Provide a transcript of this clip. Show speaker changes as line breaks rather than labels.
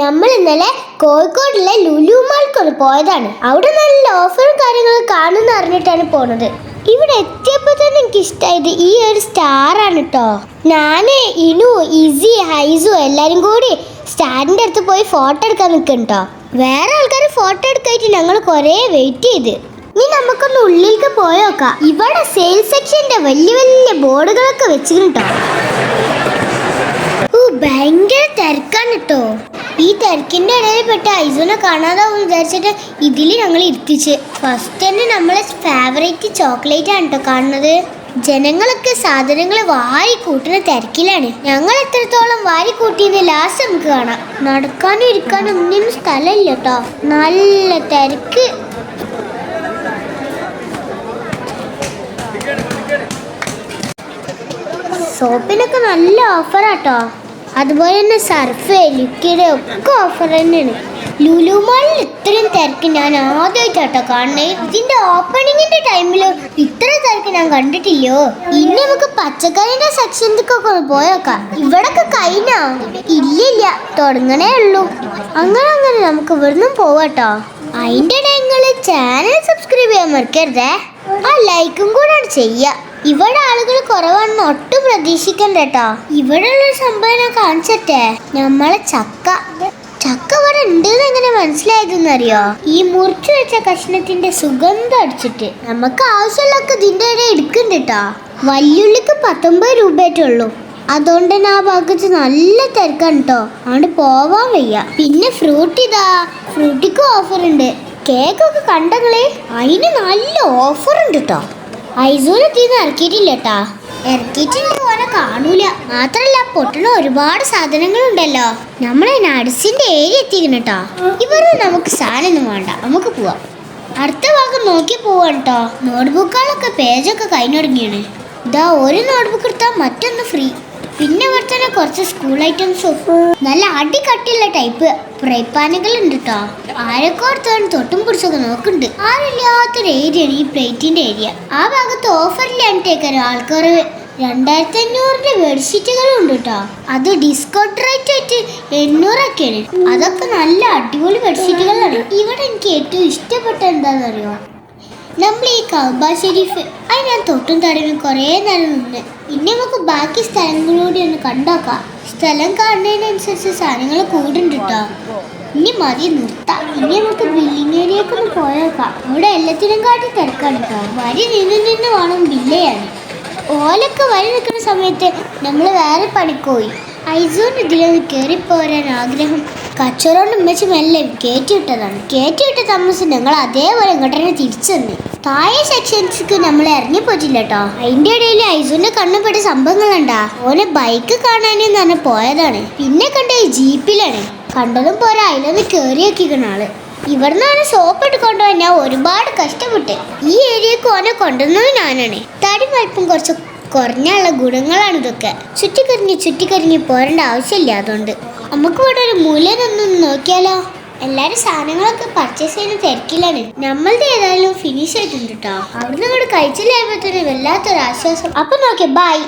നമ്മൾ ഇന്നലെ കോഴിക്കോടിലെ ലുലു മാൾക്കൊന്ന് പോയതാണ്. അവിടെ നല്ല ഓഫറും കാര്യങ്ങളും കാണുന്ന അറിഞ്ഞിട്ടാണ് പോണത്. ഇവിടെ എത്തിയപ്പോൾ തന്നെ എനിക്ക് ഇഷ്ടമായത് ഈ ഒരു സ്റ്റാർ ആണ് കേട്ടോ ഞാൻ ഇനു ഇസി ഹൈസു എല്ലാരും കൂടി സ്റ്റാറിന്റെ അടുത്ത് പോയി ഫോട്ടോ എടുക്കാൻ നിൽക്കണ്ടോ വേറെ ആൾക്കാർ ഫോട്ടോ എടുക്കായിട്ട് ഞങ്ങൾ കുറേ വെയിറ്റ് ചെയ്ത്. ഇനി നമുക്കൊന്ന് ഉള്ളിലേക്ക് പോയോക്കാം ഇവിടെ സെയിൽസ് സെക്ഷന്റെ വലിയ വലിയ ബോർഡുകളൊക്കെ വെച്ചിട്ടുണ്ടോ ഓ ഭയങ്കര തിരക്കാണ് കേട്ടോ ഈ തിരക്കിന്റെ ഇടയിൽ പെട്ട ഐസുനെ കാണാതാവും വിചാരിച്ചിട്ട് ഇതിൽ ഞങ്ങൾ ഇരുത്തിച്ച്. ഫസ്റ്റ് തന്നെ നമ്മളെ ഫേവറേറ്റ് ചോക്ലേറ്റ് ആണ് കേട്ടോ കാണുന്നത്. ജനങ്ങളൊക്കെ സാധനങ്ങൾ വാരി കൂട്ടുന്ന തിരക്കിലാണ്. ഞങ്ങൾ എത്രത്തോളം വാരി കൂട്ടിയത് ലാസ്റ്റ് നമുക്ക് കാണാം. നടക്കാനും ഇരിക്കാനും ഒന്നിനും സ്ഥലമില്ല കേട്ടോ നല്ല തിരക്ക്. സോപ്പിനൊക്കെ നല്ല ഓഫറാട്ടോ അതുപോലെ തന്നെ സർഫ് ലിക്വിഡ് ഒക്കെ ഓഫർ തന്നെയാണ്. ലുലു മാളിൽ ഇത്രയും തിരക്ക് ഞാൻ ആദ്യമായിട്ടാട്ടോ കാണണേ ഇതിന്റെ ഓപ്പണിങ്ങിന്റെ ടൈമിൽ ഇത്ര തിരക്ക് ഞാൻ കണ്ടിട്ടില്ലയോ? ഇനി നമുക്ക് പച്ചക്കറിന്റെ സെക്ഷനിലേക്കൊക്കെ ഒന്ന് പോയേക്കാം ഇവിടൊക്കെ കഴിഞ്ഞോ? ഇല്ലില്ല തുടങ്ങണേ ഉള്ളൂ. അങ്ങനെ അങ്ങനെ നമുക്ക് ഇവിടുന്ന് പോവാട്ടോ അതിന്റെ ഇടയിൽ ചാനൽ സബ്സ്ക്രൈബ് ചെയ്യാൻ മറക്കരുതേ. ആ ലൈക്കും കൂടെ ചെയ്യുക ഇവിടെ ആളുകൾ കുറവാണെന്ന് ഒട്ടും പ്രതീക്ഷിക്കണ്ട കേട്ടോ ഇവിടെ ഉള്ള സംഭവം ഞാൻ കാണിച്ചട്ടെ. നമ്മളെ ചക്ക. ചക്ക ഇവിടെ ഉണ്ട് എങ്ങനെ മനസ്സിലായതെന്ന് അറിയോ ഈ മുറിച്ചു വെച്ച കഷ്ണത്തിന്റെ സുഗന്ധം അടിച്ചിട്ട് നമുക്ക് ആവശ്യമുള്ളൊക്കെ ഇതിന്റെ ഇടയിൽ എടുക്കുന്നുണ്ട് കേട്ടോ വല്യുള്ളിക്ക് പത്തൊമ്പത് രൂപയായിട്ടുള്ളൂ അതുകൊണ്ട് തന്നെ ആ ഭാഗത്ത് നല്ല തിരക്കാണ് കേട്ടോ അതുകൊണ്ട് പോവാൻ വയ്യ. പിന്നെ ഫ്രൂട്ട് ഇതാ. ഫ്രൂട്ടിക്ക് ഓഫർ ഉണ്ട്. കേക്കൊക്കെ കണ്ടങ്ങളെ അതിന് നല്ല ഓഫർ ഉണ്ട് കേട്ടോ ഐസൂരെത്തിന്ന് ഇറക്കിയിട്ടില്ല കേട്ടാ ഇറക്കിയിട്ടില്ല പോലെ കാണൂല. മാത്രല്ല പൊട്ടണ ഒരുപാട് സാധനങ്ങളുണ്ടല്ലോ. നമ്മളെ നടുസിന്റെ ഏരിയ എത്തിക്കണം കേട്ടോ ഇവരുടെ നമുക്ക് സാധനമൊന്നും വേണ്ട. നമുക്ക് പോവാം. അടുത്ത ഭാഗം നോക്കി പോവാം കേട്ടോ നോട്ട്ബുക്കുകളൊക്കെ പേജൊക്കെ കഴിഞ്ഞു തുടങ്ങിയാണ് ഇതാ ഒരു നോട്ട്ബുക്ക് എടുത്താൽ മറ്റൊന്ന് ഫ്രീ. കുറച്ച് സ്കൂൾ ഐറ്റംസും നല്ല അടികട്ടിയുള്ള ടൈപ്പ് പ്രൈപ്പാനുകൾ ഉണ്ട് കേട്ടോ ആരൊക്കെ ഓർത്താണ് തൊട്ടും പിടിച്ചൊക്കെ നോക്കുന്നുണ്ട് ആരില്ലാത്തൊരു ഏരിയ ഈ പ്ലേറ്റിന്റെ ഏരിയ ആ ഭാഗത്ത് ഓഫറിലാണ് ടേക്കറോ ആൾക്കാർ രണ്ടായിരത്തി അഞ്ഞൂറിന്റെ ബെഡ്ഷീറ്റുകളും ഉണ്ട് കേട്ടോ അത് ഡിസ്കൗണ്ട് റേറ്റ് ആയിട്ട് എണ്ണൂറൊക്കെയാണ്. അതൊക്കെ നല്ല അടിപൊളി ബെഡ്ഷീറ്റുകളാണ് ഇവിടെ എനിക്ക് ഏറ്റവും ഇഷ്ടപ്പെട്ട എന്താണെന്നറിയോ നമ്മൾ ഈ കൗബ ഷെരീഫ് അത് ഞാൻ തൊട്ടും തടവിന് കുറേ നേരം നിന്ന് ഇനി നമുക്ക് ബാക്കി സ്ഥലങ്ങളൂടെ ഒന്ന് കണ്ടാക്കാം. സ്ഥലം കാണുന്നതിനനുസരിച്ച് സാധനങ്ങൾ കൂടുണ്ട് കേട്ടോ ഇനി മതി നിർത്താം. ഇനി നമുക്ക് ബില്ലിംഗ് ഏരിയക്ക് ഒന്ന് പോയേക്കാം. അവിടെ എല്ലാത്തിനും കാട്ടി തിരക്കാണ് കേട്ടോ വരി നിന്ന് നിന്ന് വേണം ബില്ലയാണ് ഓലൊക്കെ വരി നിൽക്കുന്ന സമയത്ത് നമ്മൾ വേറെ പണിക്ക് പോയി. ഐസോൺ ഇതിലൊന്ന് കയറിപ്പോരാൻ ആഗ്രഹം. കച്ചവടം ഉമ്മച്ച് മെല്ലെ കയറ്റിവിട്ടതാണ് കയറ്റിവിട്ട താമസം ഞങ്ങൾ അതേപോലെ ഇങ്ങോട്ട് തന്നെ തിരിച്ചു തന്നെ താഴെ സെക്ഷൻസിക്ക് നമ്മൾ ഇറങ്ങി പോയിട്ടില്ല കേട്ടോ അതിന്റെ ഇടയിൽ ഐസോന്റെ കണ്ണുപെട്ട സംഭവങ്ങളുണ്ടാ. ഓനെ ബൈക്ക് കാണാനും തന്നെ പോയതാണ്. പിന്നെ കണ്ട ജീപ്പിലാണ്. കണ്ടതും പോരാ അതിലൊന്ന് കയറി നോക്കിക്കണ ആൾ ഇവിടുന്നാണ് സോപ്പ് എടുക്കൊണ്ട് ഞാൻ ഒരുപാട് കഷ്ടപ്പെട്ട്. ഈ ഏരിയക്ക് ഓനെ കൊണ്ടുവന്നത് ഞാനാണ്. തടി വലിപ്പം കുറച്ച് കുറഞ്ഞുള്ള ഗുണങ്ങളാണ് ഇതൊക്കെ. ചുറ്റിക്കറിഞ്ഞ് ചുറ്റിക്കറിഞ്ഞ് പോരേണ്ട ആവശ്യമില്ല അതുകൊണ്ട്. നമുക്ക് ഇവിടെ ഒരു മൂല്യം നോക്കിയാലോ? എല്ലാരും സാധനങ്ങളൊക്കെ പർച്ചേസ് ചെയ്യുന്ന തിരക്കിലാണ്. നമ്മളുടെ ഏതായാലും ഫിനിഷ് ആയിട്ടുണ്ട് കേട്ടോ അവിടുന്ന് ഇവിടെ കഴിച്ചില്ലായപ്പോ തന്നെ വല്ലാത്തൊരു ആശ്വാസം. അപ്പൊ ബൈ